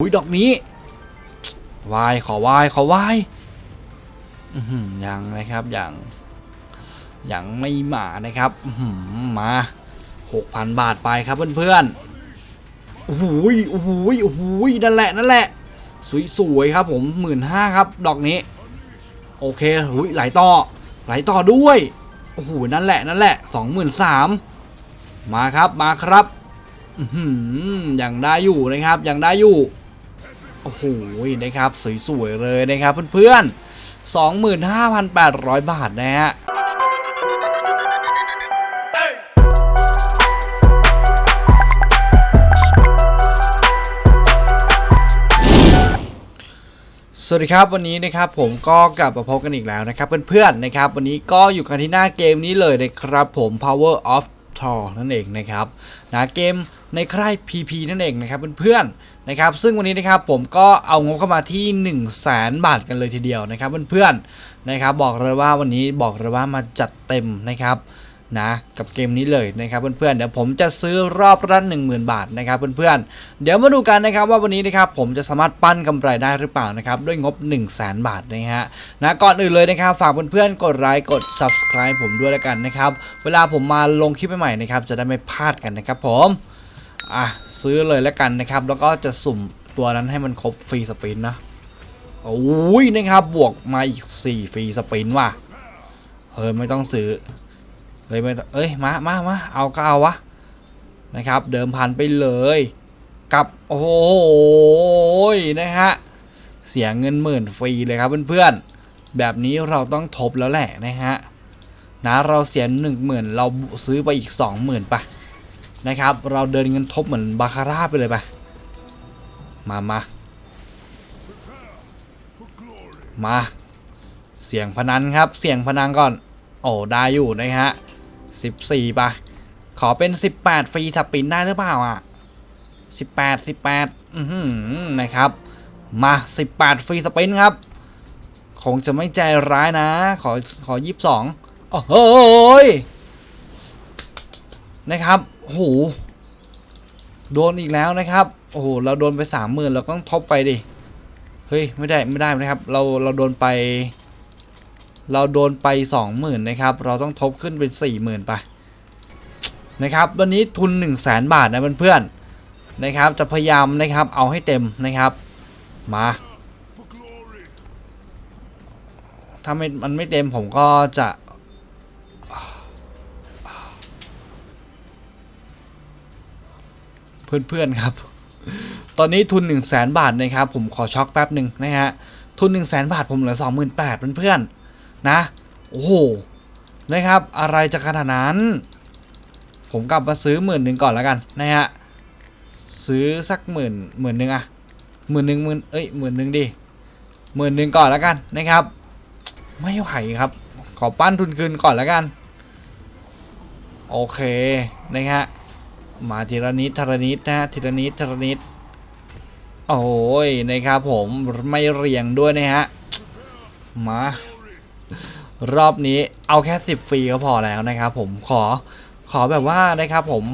อุ้ยดอกนี้วายขอวายขอวายยังนะครับยังยังไม่มานะครับมาหกพันบาทไปครับเพื่อนๆโอ้โหยโอ้โหโอ้โหยนั่นแหละนั่นแหละ สวยๆครับผมหมื่นห้าครับ ดอกนี้ โอเคหุยไหลต่อไหลต่อด้วยโอ้โหนั่นแหละนั่นแหละสองหมื่นสามมาครับมาครับอืยังได้อยู่นะครับยังได้อยู่ อ้โหนะครับสวยๆเลยนะครับเพื่อนๆ 25,800 บาทนะฮะสวัสดีครับวันนี้นะครับผมก็กลับมาพบกันอีกแล้วนะครับเพื่อนๆนะครับวันนี้ก็อยู่กันที่หน้าเกมนี้เลยนะครับผม Power of t o r นั่นเองนะครับนะเกมในค่าย PP นั่นเองนะครับเพื่อนๆนะครับซึ่งวันนี้นะครับผมก็เอางบเข้ามาที่ 1 0 0 0 0แสนบาทกันเลยทีเดียวนะครับเพื่อนๆนะครับบอกเลยว่าวันนี้บอกเลยว่ามาจัดเต็มนะครับ นะกับเกมนี้เลยนะครับเพื่อนๆเดี๋ยวผมจะซื้อรอบละ10,000 บาทนะครับเพื่อนๆเดี๋ยวมาดูกันนะครับว่าวันนี้นะครับผมจะสามารถปั้นกำไรได้หรือเปล่านะครับด้วยงบ 1 0 0 0 0แสนบาทนะฮะนะก่อนอื่นเลยนะครับฝากเพื่อนๆกดไลค์กด subscribe ผมด้วยแล้วกันนะครับเวลาผมมาลงคลิปใหม่ๆนะครับจะได้ไม่พลาดกันนะครับผมอะซื้อเลยแล้วกันนะครับแล้วก็จะสุ่มตัวนั้นให้มันครบฟรีสปินนะโอ้ยนะครับบวกมาอีก4ฟรีสปินว่ะเฮ้ยไม่ต้องซื้อ เลยไม่เอ้ยมามามาเอาก็เอาวะนะครับ เดิมพันไปเลยกับโอ้โหยนะฮะเสียเงินหมื่นฟรีเลยครับเพื่อนๆแบบนี้เราต้องทบแล้วแหละนะฮะนะเราเสียหนึ่งหมื่นเราซื้อไปอีกสองหมื่นปะนะครับ เราเดินเงินทบเหมือนบาคาร่าไปเลยปะมามามา เสียงพนันครับ เสียงพนันก่อน โอ้ได้อยู่นะฮะ 14ปะขอเป็น 18 ฟรีสปินได้หรือเปล่าอะ 18 18อือหือนะครับ มา 18 ฟรีสปินครับ คงจะไม่ใจร้ายนะ ขอขอ 22โอ้โหยนะครับโอ้โหโดนอีกแล้วนะครับ โอ้โห เราโดนไป30,000เราต้องทบไปดิ เฮ้ย ไม่ได้ ไม่ได้นะครับ เรา เราโดนไป เราโดนไป 20,000นะครับ เราต้องทบขึ้นเป็น 40,000ไปนะครับวันนี้ทุน 1 0 0 0 0แบาทนะเพื่อนๆนะครับ จะพยายามนะครับเอาให้เต็มนะครับ มาถ้าไม่มันไม่เต็มผมก็จะเพื่อนๆครับ ตอนนี้ทุน 1 0 0 0 0แบาทนะครับ ผมขอช็อกแป๊บหนึ่งนะฮะ ทุน 1 0 0 0 0แบาทผมเหลือ 28,000เพื่อนๆ นะ โอ้โห นะครับ อะไรจะขนาดนั้น ผมกลับมาซื้อหมื่นหนึ่งก่อนแล้วกันนะฮะ ซื้อสักหมื่นหมื่นหนึ่งอะหมื่นหนึ่งหมื่นเอ้ยหมื่นหนึ่งดิหมื่นหนึ่งก่อนแล้วกันนะครับ ไม่ไหวครับ ขอปั้นทุนคืนก่อนแล้วกัน โอเคนะฮะ มาทีละนิดทีละนิดนะฮะทีละนิดทีละนิดโอ้ยนะครับผมไม่เรียงด้วยนะฮะ มา รอบนี้เอาแค่ 10 ฟรีก็พอแล้วนะครับผมขอขอแบบว่านะครับผม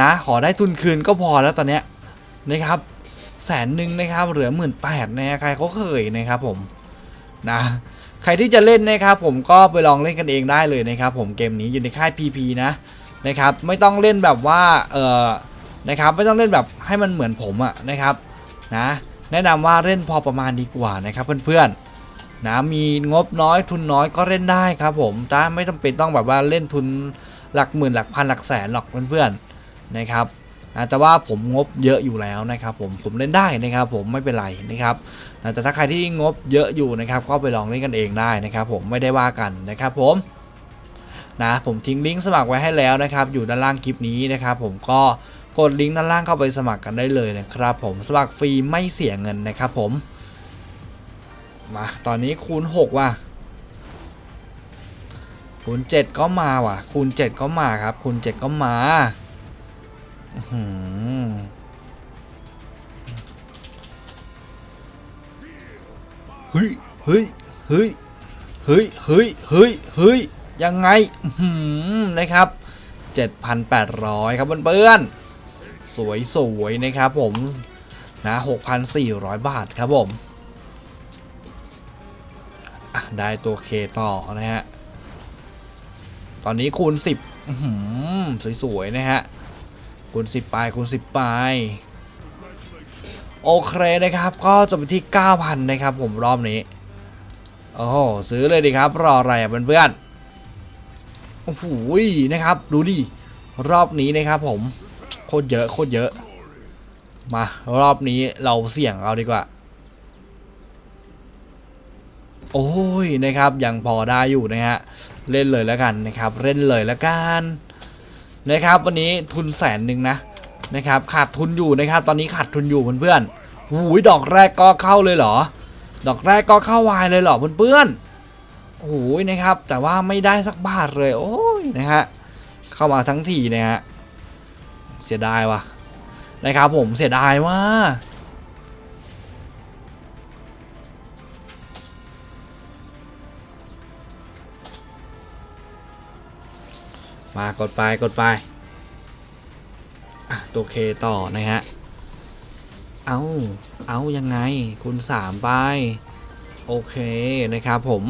นะขอได้ทุนคืนก็พอแล้วตอนเนี้ยนะครับแสนหนึ่งนะครับเหลือหมื่นแปดนะฮะใครเขาเคยนะครับผมนะใครที่จะเล่นนะครับผมก็ไปลองเล่นกันเองได้เลยนะครับผมเกมนี้อยู่ในค่าย PP นะนะครับไม่ต้องเล่นแบบว่าเออนะครับไม่ต้องเล่นแบบให้มันเหมือนผมอะนะครับนะแนะนำว่าเล่นพอประมาณดีกว่านะครับเพื่อนๆ นะมีงบน้อยทุนน้อยก็เล่นได้ครับผมแต่ไม่จำเป็นต้องแบบว่าเล่นทุนหลักหมื่นหลักพันหลักแสนหรอกเพื่อนๆนะครับนะแต่ว่าผมงบเยอะอยู่แล้วนะครับผมผมเล่นได้นะครับผมไม่เป็นไรนะครับนะแต่ถ้าใครที่งบเยอะอยู่นะครับก็ไปลองเล่นกันเองได้นะครับผมไม่ได้ว่ากันนะครับผมนะผมทิ้งลิงก์สมัครไว้ให้แล้วนะครับอยู่ด้านล่างคลิปนี้นะครับผมก็กดลิงก์ด้านล่างเข้าไปสมัครกันได้เลยนะครับผมสมัครฟรีไม่เสียเงินนะครับผม มาตอนนี้คูณ 6 ว่ะ คูณ 7 ก็มาว่ะ คูณ 7 ก็มาครับ คูณ 7 ก็มาหืเฮ้ยเฮ้ยเฮ้ยเฮ้ยเฮ้ยเฮ้ยเฮ้ยยังไงหือนะครับ 7,800 ครับเพื่อนๆสวยๆนะครับผมนะ 6,400 บาทครับผม ได้ตัวเคต่อนะฮะ ตอนนี้คูณ 10สวยๆ นะฮะ คูณ 10ไปคูณ 10ไปโอเคนะครับ ก็จะไปที่ 9,000 นะครับ ผมรอบนี้ โอ้โห ซื้อเลยดีครับ รออะไรอะเพื่อนๆ โอ้โห นะครับ ดูดิ รอบนี้นะครับผม โคตรเยอะ โคตรเยอะ มารอบนี้เราเสี่ยงเอาดีกว่า โอ้ยนะครับยังพอได้อยู่นะฮะเล่นเลยแล้วกันนะครับเล่นเลยแล้วกันนะครับวันนี้ทุนแสนหนึ่งนะนะครับขาดทุนอยู่นะครับตอนนี้ขาดทุนอยู่เพื่อนๆหูยดอกแรกก็เข้าเลยเหรอ ดอกแรกก็เข้าวายเลยเหรอเพื่อนๆโอ้โหนะครับแต่ว่าไม่ได้สักบาทเลยโอ้ยนะฮะเข้ามาทั้งทีนะฮะเสียดายว่ะนะครับผมเสียดายว่า มากดไปกดไปอะตัวเคต่อนะฮะ เอาเอายังไงคุณสามไป โอเคนะครับผม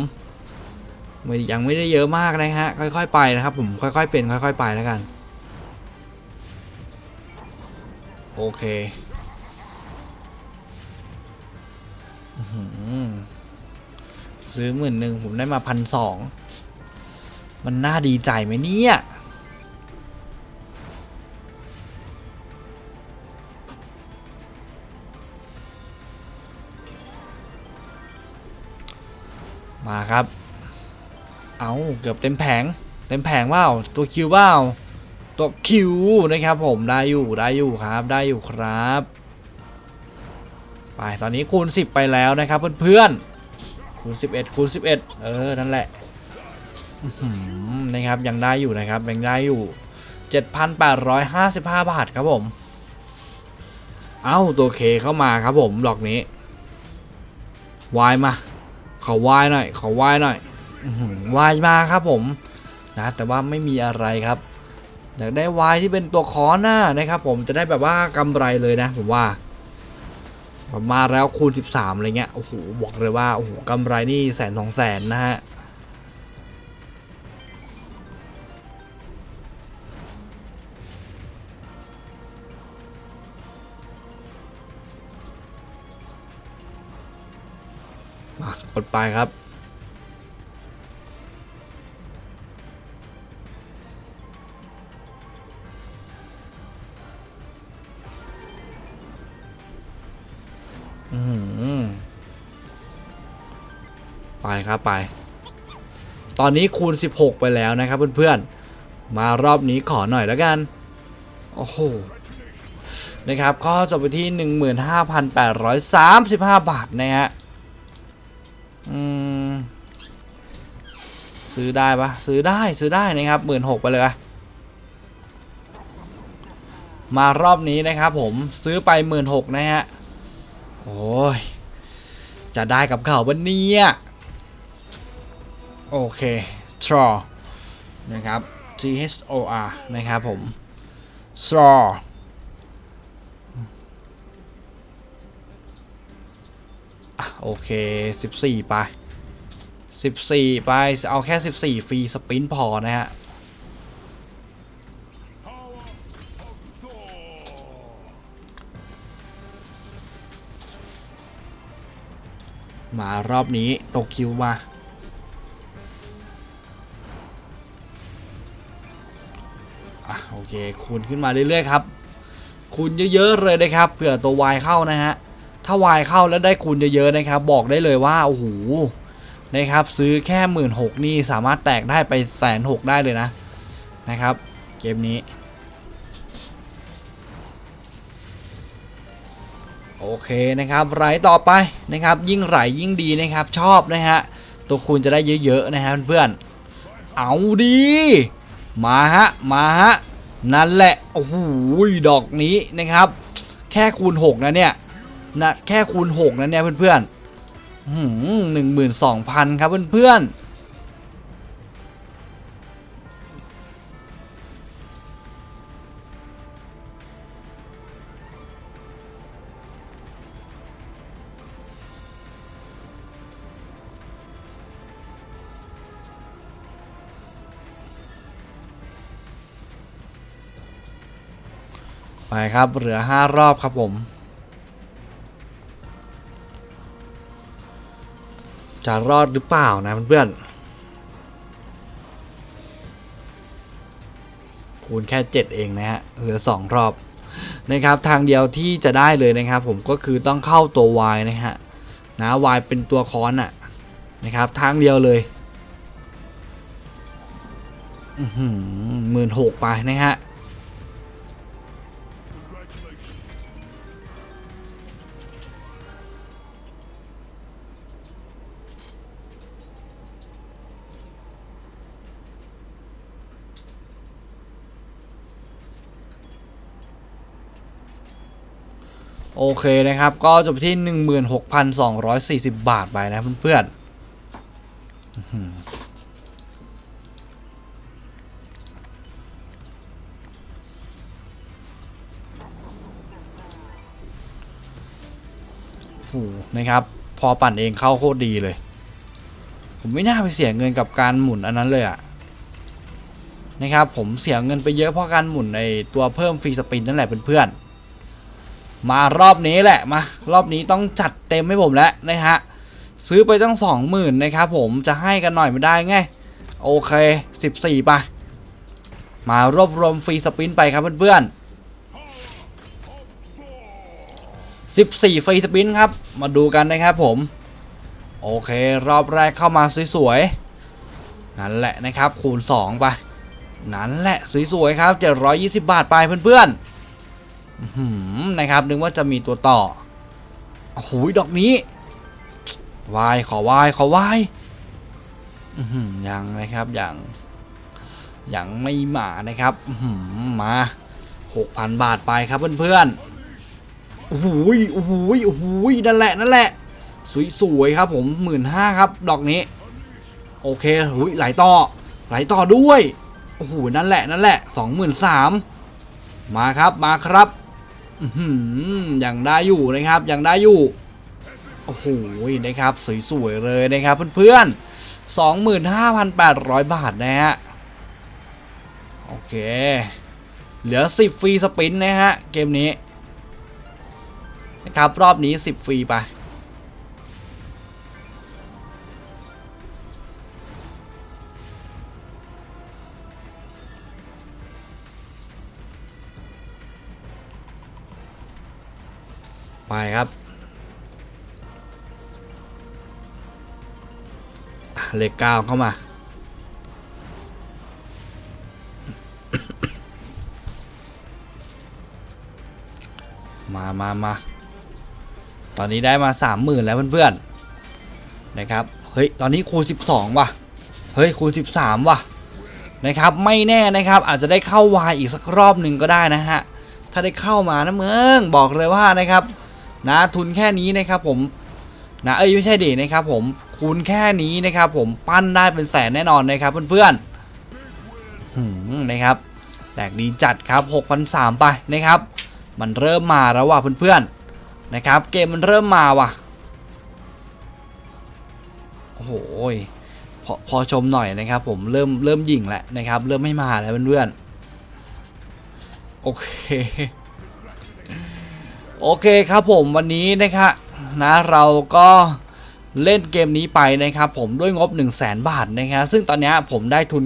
ไม่ยังไม่ได้เยอะมากนะฮะ ค่อยๆไปนะครับผมค่อยๆเป็นค่อยๆไปแล้วกัน โอเคอซื้อหมื่นหนึ่งผมได้มาพันสอง มันน่าดีใจไหมเนี่ย มาครับ เอาเกือบเต็มแผง เต็มแผงว่าตัวคิวว่าตัวคิวนะครับผมได้อยู่ได้อยู่ครับได้อยู่ครับ ไปตอนนี้คูณ 10 ไปแล้วนะครับเพื่อนๆคูณ11คูณ11 เออ นั่นแหละ นะครับยังได้อยู่นะครับยังได้อยู่ 7,855 บาทครับผม เอ้าตัวเคเข้ามาครับผมดอกนี้วายมาขอวายหน่อยขอวายหน่อยวายมาครับผมนะแต่ว่าไม่มีอะไรครับอยากได้วายที่เป็นตัวคอหน้านะครับ ผมจะได้แบบว่ากำไรเลยนะผมว่ามมาแล้วคูณ 13อะไรเงี้ยโอ้โหบอกเลยว่าโอ้โหกำไรนี่แสนสองแสนนะฮะ กดไปครับ อือหือไปครับไป ตอนนี้คูณ 16 ไปแล้วนะครับเพื่อนๆ มารอบนี้ขอหน่อยแล้วกัน โอ้โหนะครับ ก็จบไปที่ 15,835 บาทนะฮะ ซื้อได้ปะซื้อได้ซื้อได้นะครับหมื่นหกไปเลย มารอบนี้นะครับผมซื้อไปหมื่นหกนะฮะโอ้ยจะได้กับเขาวันนี้โอเค draw นะครับ T H O R นะครับผม draw อะโอเค 14 ไป 14 ไป เอาแค่ 14 ฟรีสปินพอนะฮะ มารอบนี้ตกคิวมาอะโอเค คูณขึ้นมาเรื่อยๆครับ คูณเยอะๆเลยนะครับ เผื่อตัว Y เข้านะฮะ ถ้า Y เข้าแล้วได้คูณเยอะๆนะครับ บอกได้เลยว่า โอ้โห นะครับซื้อแค่หมื่นหกนี่สามารถแตกได้ไปแสนหกได้เลยนะนะครับ เกมนี้ โอเคนะครับไหลต่อไปนะครับยิ่งไหลยิ่งดีนะครับชอบนะฮะตัวคูณจะได้เยอะๆนะฮะเพื่อนๆเอาดีมาฮะมาฮะนั่นแหละโอ้โหดอกนี้นะครับ แค่คูณ 6 นะเนี่ยนะแค่คูณ 6 นะเนี่ยเพื่อนๆ หนึ่งหมื่นสองพันครับเพื่อนไปครับ เหลือ 5 รอบครับผม จะรอดหรือเปล่านะเพื่อนๆคูณแค่ 7 เองนะฮะ เหลือ 2 รอบนะครับทางเดียวที่จะได้เลยนะครับ ผมก็คือต้องเข้าตัว Y นะฮะนะ Y เป็นตัวค้อนอะนะครับทางเดียวเลยหมื่นหกไปนะฮะ โอเคนะครับ ก็จบที่ 16,240 บาทไปนะเพื่อนๆหือโอ้นะครับ พอปั่นเองเข้าโคตรดีเลย ผมไม่น่าไปเสียเงินกับการหมุนอันนั้นเลยอะนะครับ ผมเสียเงินไปเยอะเพราะการหมุนในตัวเพิ่มฟรีสปินนั่นแหละเพื่อนๆ มารอบนี้แหละมารอบนี้ต้องจัดเต็มให้ผมแล้วนะฮะซื้อไปตั้งสองหมื่นนะครับผมจะให้กันหน่อยไม่ได้ไงโอเค 14 ไป มารวบรวมฟรีสปินไปครับเพื่อนๆ14ฟรีสปินครับ มาดูกันนะครับผม โอเค รอบแรกเข้ามาสวยๆ นั่นแหละนะครับ คูณ 2 ไป นั่นแหละสวยๆครับ 720 บาทไปเพื่อนๆ นะครับ นึกว่าจะมีตัวต่อโอ้โหดอกนี้วายขอวายขอวายยังนะครับยังยังไม่มานะครับอื้อหือมา6,000บาทไปครับเพื่อนๆโอ้โหยโอ้โหโอ้โหยนั่นแหละนั่นแหละสวยๆครับผมหมื่นห้าครับ ดอกนี้ โอเคหุยไหลต่อไหลต่อด้วยโอ้โหนั่นแหละนั่นแหละสองหมื่นสามมาครับมาครับ อื้อหือยังได้อยู่นะครับยังได้อยู่ โอ้โหนะครับ สวยๆเลยนะครับเพื่อนๆ 25,800 บาทนะฮะ โอเค เหลือ 10 ฟรีสปินนะฮะ เกมนี้ นะครับ รอบนี้ 10 ฟรีไป ไปครับเลขเก้าเข้ามา มามามา ตอนนี้ได้มาสามหมื่นแล้วเพื่อนๆ นะครับ เฮ้ย ตอนนี้คูณ12ว่ะ เฮ้ย คูณ13ว่ะ นะครับ ไม่แน่นะครับ อาจจะได้เข้าวายอีกสักรอบหนึ่งก็ได้นะฮะ ถ้าได้เข้ามานะเมือง บอกเลยว่านะครับ นะทุนแค่นี้นะครับผมนะเอ้ยไม่ใช่ดินะครับผมคูณแค่นี้นะครับผมปั้นได้เป็นแสนแน่นอนนะครับเพื่อนๆนะครับแตกดีจัดครับ6,003ไปนะครับ มันเริ่มมาแล้วว่ะเพื่อนๆนะครับ เกมมันเริ่มมาว่ะโอ้โหพอพอชมหน่อยนะครับ ผมเริ่มเริ่มยิงแหล้วนะครับ เริ่มไม่มาแล้วเพื่อนๆโอเค โอเคครับผมวันนี้นะครับนะเราก็เล่นเกมนี้ไปนะครับผมด้วยงบ 1 0 0 0 0แบาทนะครับซึ่งตอนนี้ผมได้ทุน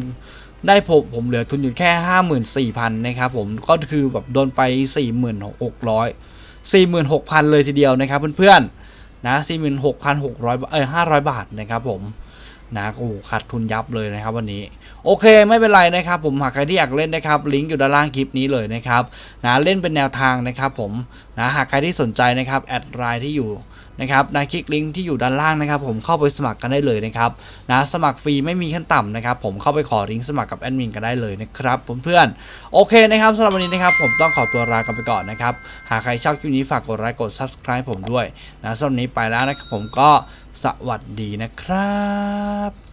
ได้ผมผมเหลือทุนอยู่แค่ 54,000นะครับผมก็คือแบบโดนไป 46,600 46,000 เลยทีเดียวนะครับเพื่อนๆนะ46,600เอ้ย500 บาทนะครับผม นะโอ้ขาดทุนยับเลยนะครับวันนี้ โอเคไม่เป็นไรนะครับผมหากใครที่อยากเล่นนะครับลิงก์อยู่ด้านล่างคลิปนี้เลยนะครับนะเล่นเป็นแนวทางนะครับผมนะหากใครที่สนใจนะครับแอดไลน์ที่อยู่ นะครับนะคลิกลิงก์ที่อยู่ด้านล่างนะครับ ผมเข้าไปสมัครกันได้เลยนะครับนะสมัครฟรีไม่มีขั้นต่ำนะครับ ผมเข้าไปขอลิงก์สมัครกับแอดมินกันได้เลยนะครับเพื่อนๆโอเคนะครับสำหรับวันนี้นะครับ ผมต้องขอตัวลากันไปก่อนนะครับ หากใครชอบคลิปนี้ฝากกดไลค์กด subscribe ผมด้วยนะสำหรับนี้ไปแล้วนะครับผมก็สวัสดีนะครับ